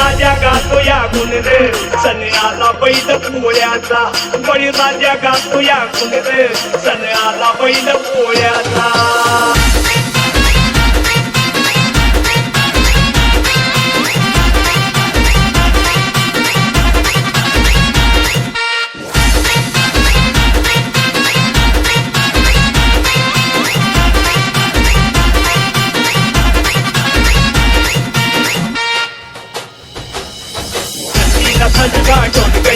राजा गातो या गुणर सन्याला बैल पोळ्याचा. बळी राजा गातो या गुणर सन्याला बैल पोळ्याचा.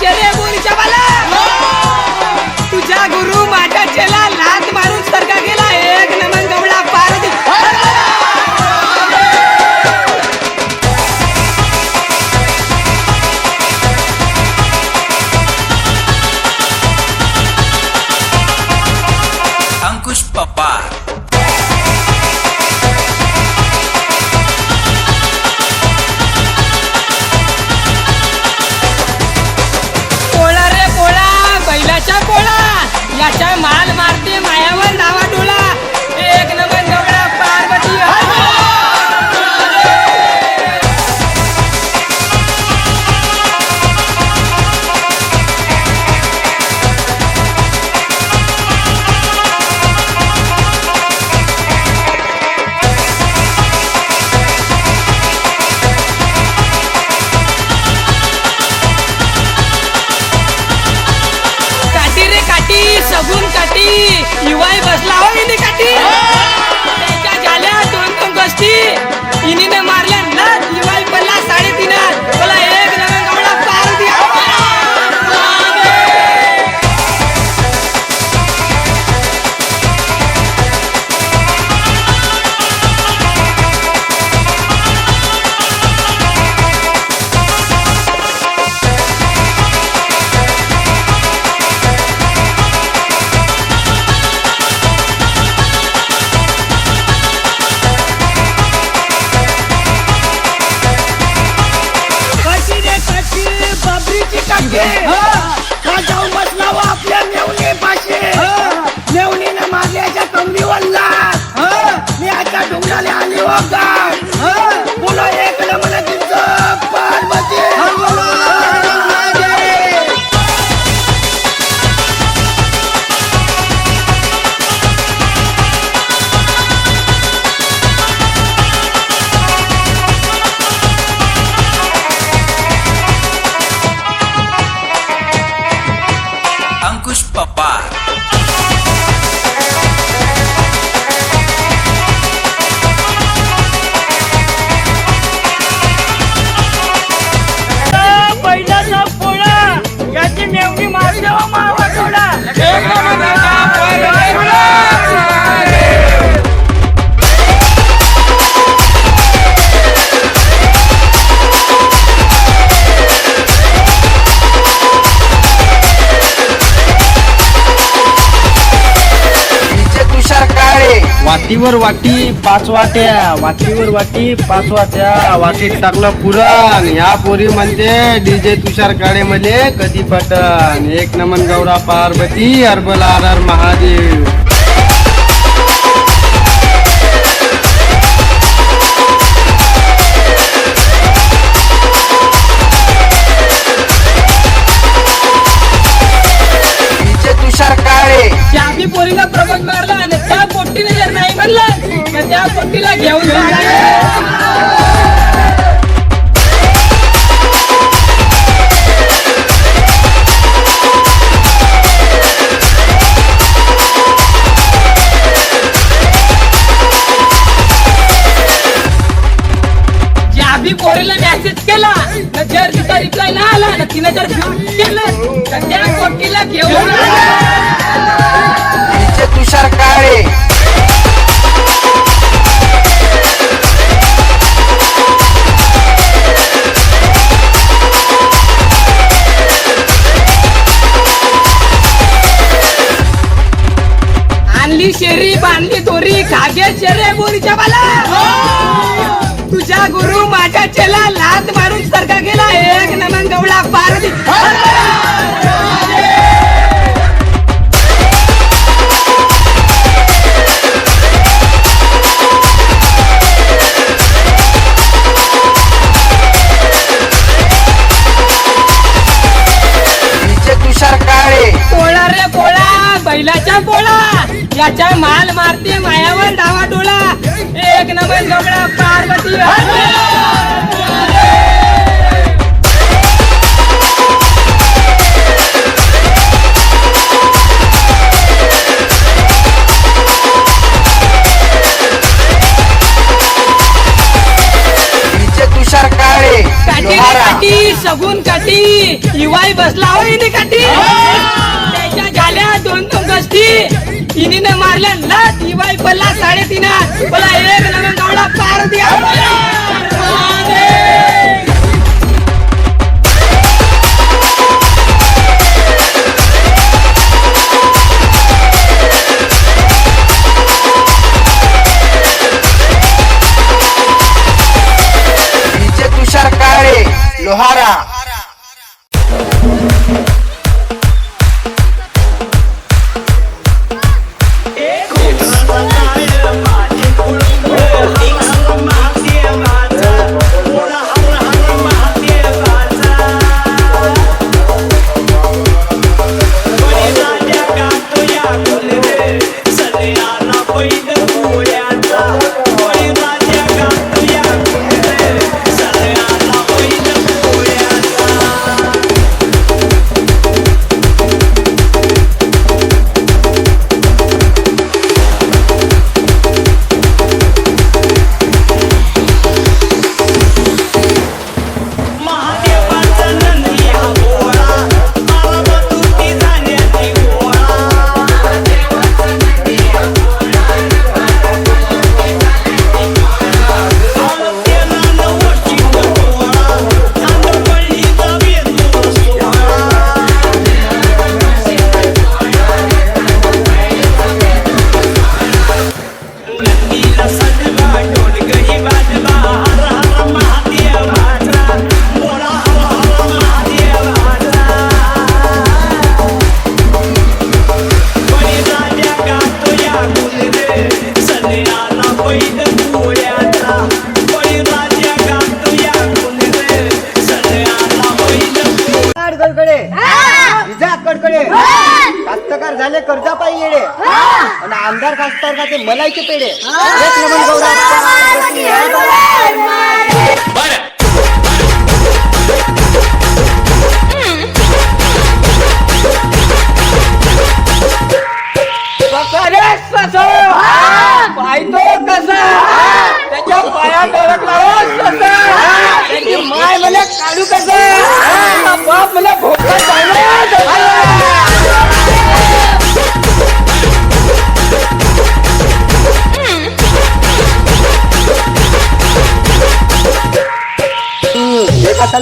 ¡Queremos! वाटीवर वाटी पाच वाट्या. वाटीवर वाटी पाच वाट्या. वाटीत टाकलं पुरण. ह्या पोरी म्हणते डीजे तुषार काळे मध्ये कधी पटन. एक नमन गौरा पार्वती अर्बल आर आर महादेव. आणली शेरी बांधली दोरी खागे शेरे बोरीच्या बाला. तुझ्या गुरु माझ्या चेला लात मारून सारखा गेला. एक नमन गवळा तुषार काळे. पोळा रे पोळा बैलाच्या पोळा याच्या माल मारते मायावर डावा डोळा. एक नंबर पार्वती. பாட்டினா பாரதியார் खासदार का ते मलायचे पेढे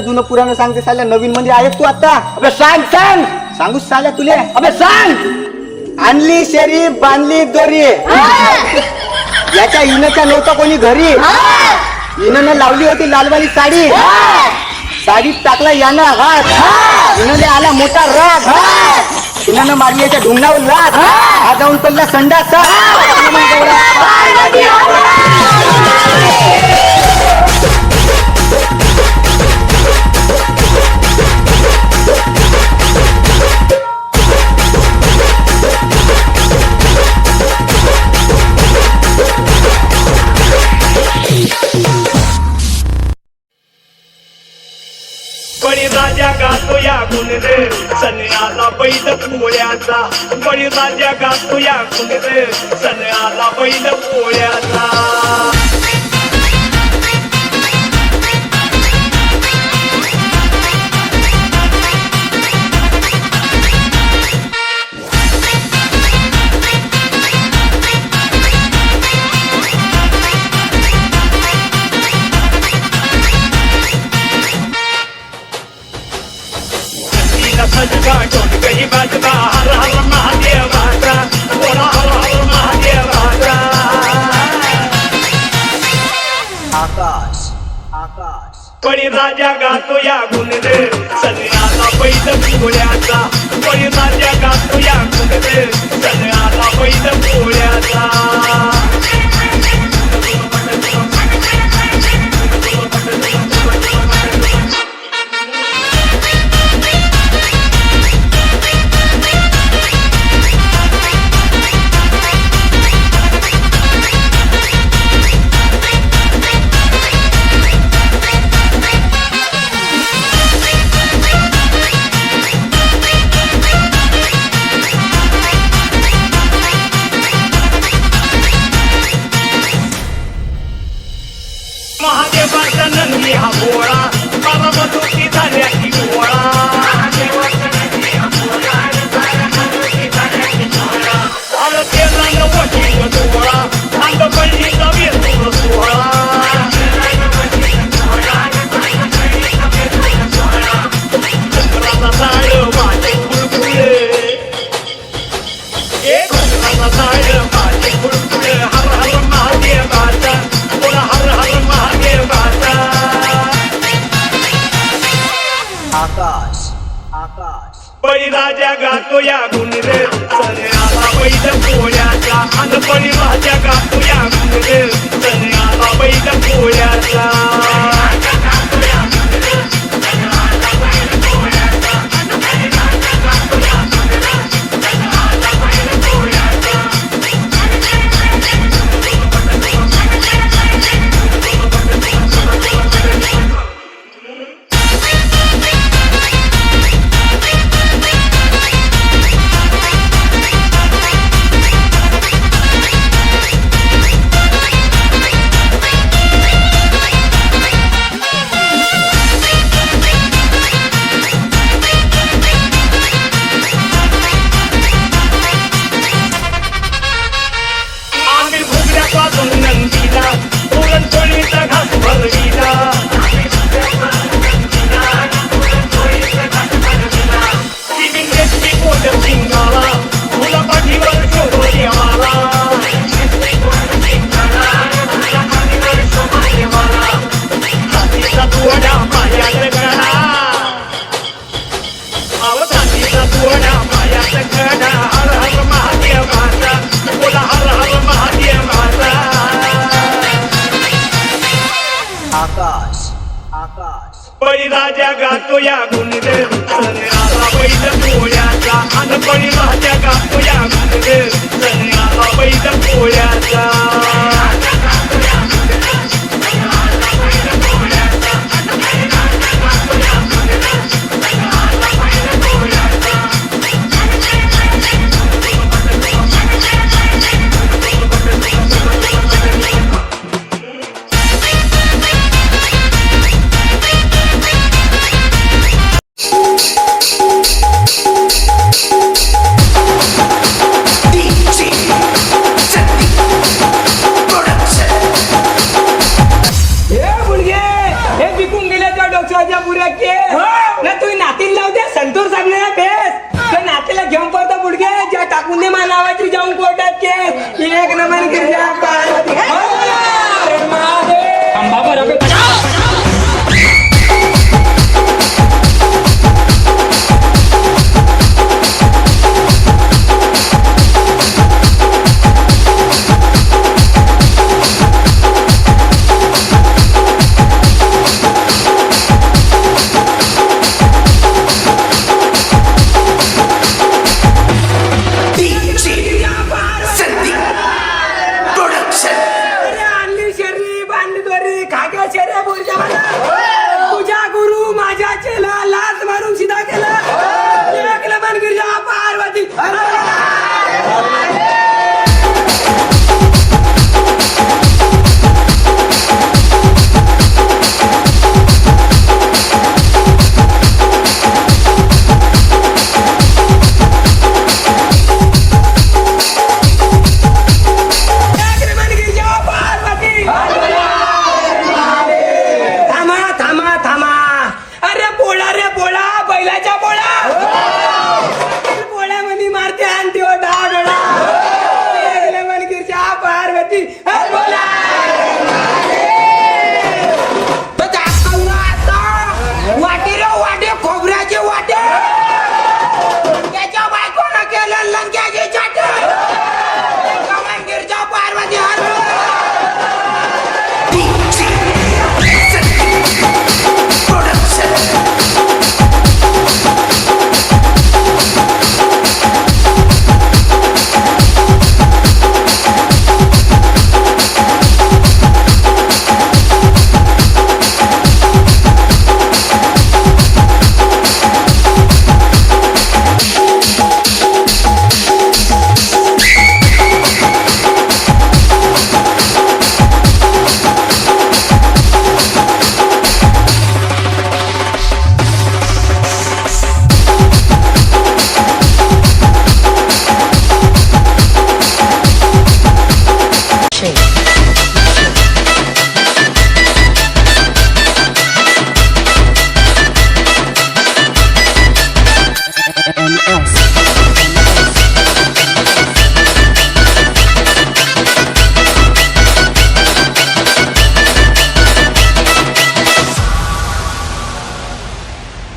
जुनं पुराणं सांगते साल्या नवीन मध्ये आहेस तू आता. अबे सांग सांग. सांगूच साल्या तुले. अबे सांग. आणली शरीफ बांधली दोरी. याच्या इनच्या नव्हतं कोणी घरी. इनं लावली होती लालवाली साडी. साडीत टाकला यानं हात. इनले आला मोठा राग. इनानं मारली याच्या ढुंगणावर लाग हा. जाऊन पडला संडास. या गुणरे सन्याला बैल पोळ्याचा. बळी राजा गातो या गुणरे सन्याला बैल पोळ्याचा. आकाश बळी राजा गातो या गुणरे सन्याला बैल पोळ्याचा बळी राजा गातो या गुणरे पोळ्याचा राजा गातो या गुण गुणरे सन्याला बैल पोळ्याचा. अन राजा गातो या गुण गुणरे सन्याला बैल पोळ्याचा. Quase me. आकाश बळीराजा गातो या गुणदेव सन्याला बैल पोळ्याचा अन बळीराजा गातो या गुणदेव सन्याला बैल पोळ्याचा.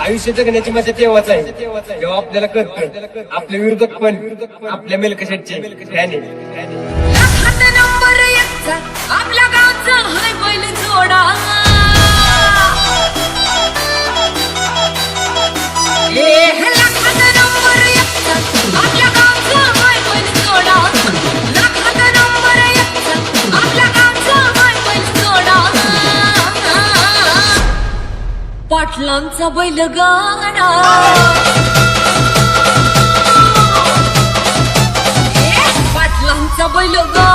आयुष्य जगण्याची मजा तेव्हाच आहे. तेव्हा आपल्याला कळत. आपले विरुद्ध पण आपल्या मेलकशाचे फॅन आपल्या पाटलांचा बैल गाणा Sabah lo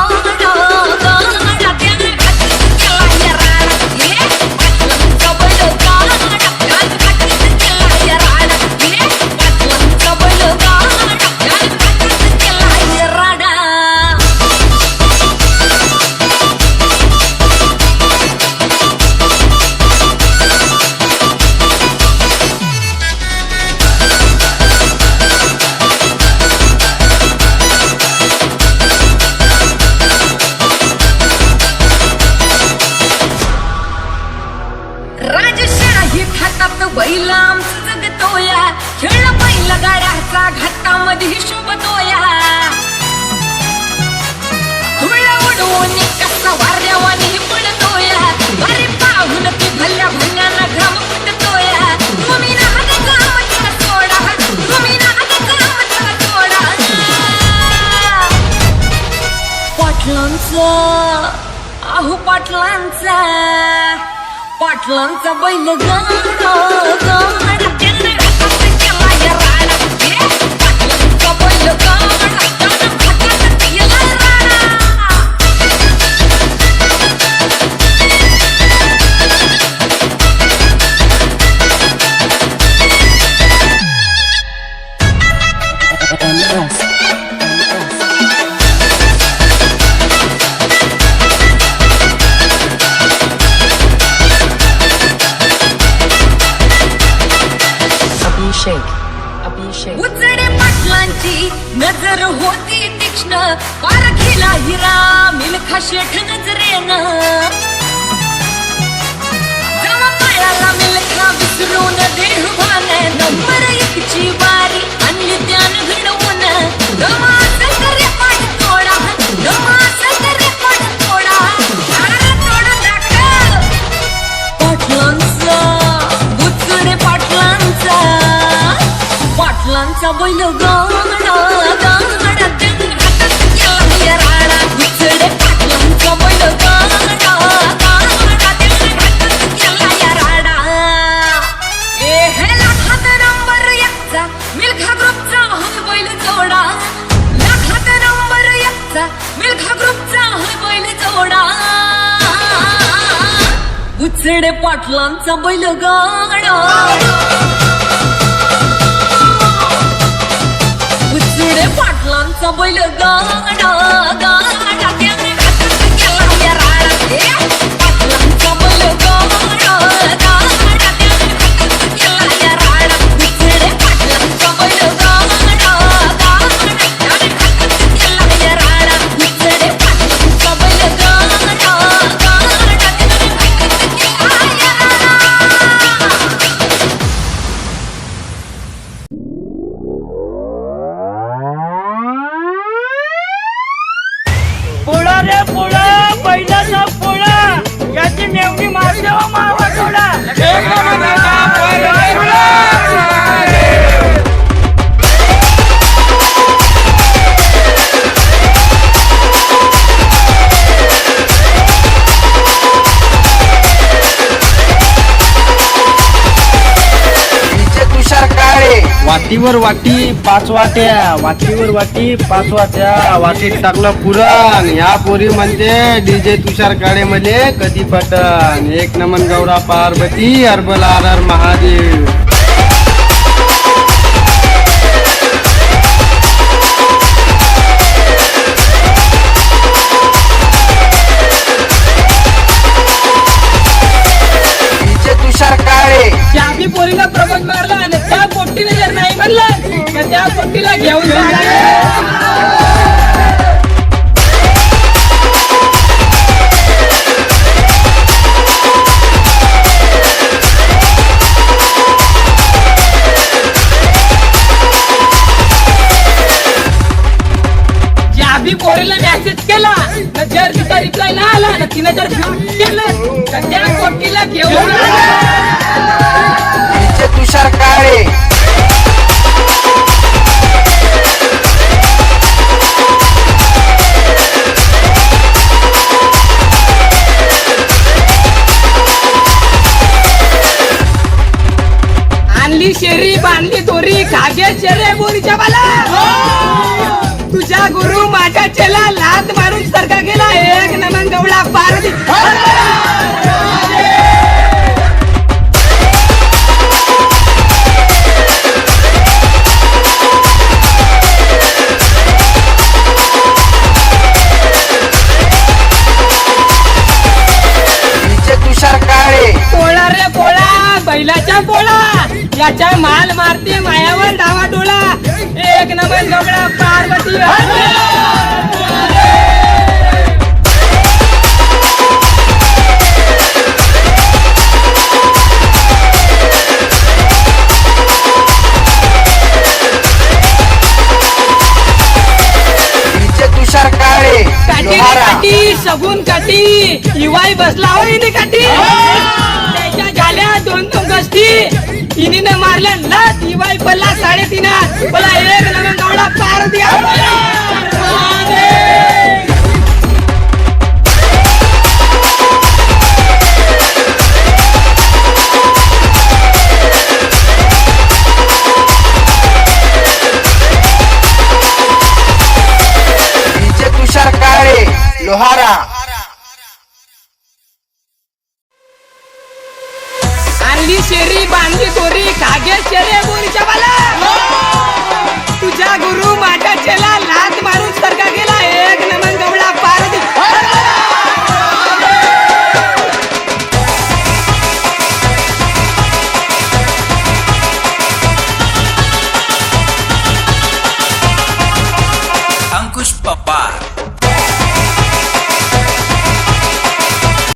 अहो पाटलांचा पाटलांचा बैल ग you can पाटलांचा बैलगाडा उचडे पाटलांचा बैलगाडा वाटीवर वाटी पाच वाट्या. वाटीवर वाटी पाच वाट्या. वाटीत टाकलं पुरण. या पोरी म्हणजे डीजे तुषार काळे मध्ये कधी पटन. एक नमन गौरा पार्वती अर्बल आर आर महादेव तुषार काळे. पोरीला सुट्टीला घेऊन जाबी पोरीला मेसेज केला जर तिचा रिप्लाय ना आला ना तिने जर शेरी बांधली दोरी खागे शेरे बोरीच्या बाला. तुझा गुरु माझ्या चेला लात मारून सारखा काठी इवाई बसला हो इने काठी त्याच्या झाल्या दोन दोन गस्ती. इनीने मारल्या लात. इवाई पल्ला साडेतीन मला एक नवीन गावडा पार द्या.